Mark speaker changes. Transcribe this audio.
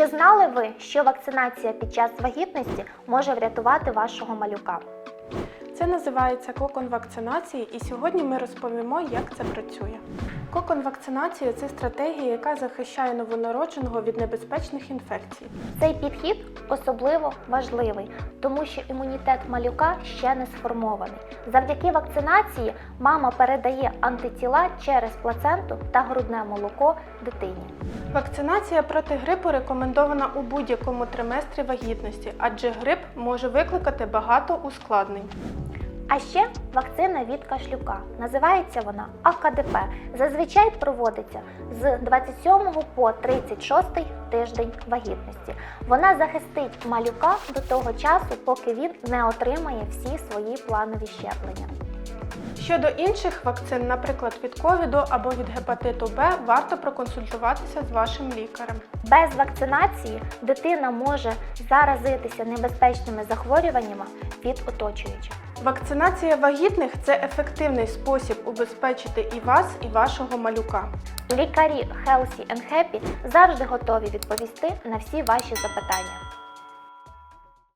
Speaker 1: Чи знали ви, що вакцинація під час вагітності може врятувати вашого малюка?
Speaker 2: Це називається кокон вакцинації, і сьогодні ми розповімо, як це працює. Кокон вакцинація це стратегія, яка захищає новонародженого від небезпечних інфекцій.
Speaker 1: Цей підхід особливо важливий, тому що імунітет малюка ще не сформований. Завдяки вакцинації мама передає антитіла через плаценту та грудне молоко дитині.
Speaker 2: Вакцинація проти грипу рекомендована у будь-якому триместрі вагітності, адже грип може викликати багато ускладнень.
Speaker 1: А ще вакцина від кашлюка. Називається вона АКДП. Зазвичай проводиться з 27 по 36 тиждень вагітності. Вона захистить малюка до того часу, поки він не отримає всі свої планові щеплення.
Speaker 2: Щодо інших вакцин, наприклад, від ковіду або від гепатиту Б, варто проконсультуватися з вашим лікарем.
Speaker 1: Без вакцинації дитина може заразитися небезпечними захворюваннями від оточуючих.
Speaker 2: Вакцинація вагітних це ефективний спосіб убезпечити і вас, і вашого малюка.
Speaker 1: Лікарі Healthy and Happy завжди готові відповісти на всі ваші запитання.